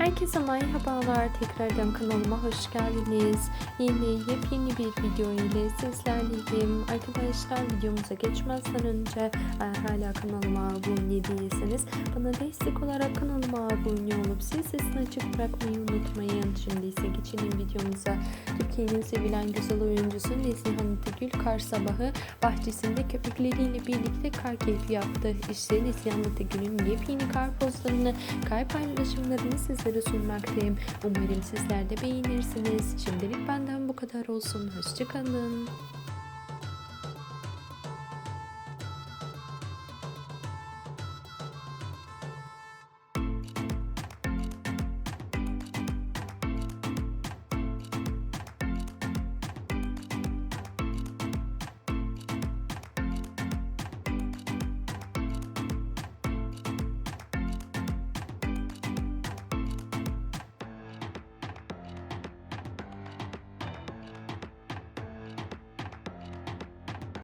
Herkese merhabalar. Tekrardan kanalıma hoş geldiniz. Yeni yepyeni bir video ile sizlerleyim. Arkadaşlar videomuza geçmezden önce eğer hala kanalıma abone değilseniz bana destek olarak kanalıma abone olup zil sesini açık bırakmayı unutmayın. Şimdi ise geçelim videomuza. Türkiye'nin sevilen güzel oyuncusu Neslihan Ategül kar sabahı bahçesinde köpekleriyle birlikte kar keyfi yaptı. İşte Neslihan Ategül'ün yepyeni kar pozlarını, kar paylaşımlarını sizlere sunmaktayım. Umarım sizler de beğenirsiniz. Şimdilik benden bu kadar olsun. Hoşçakalın.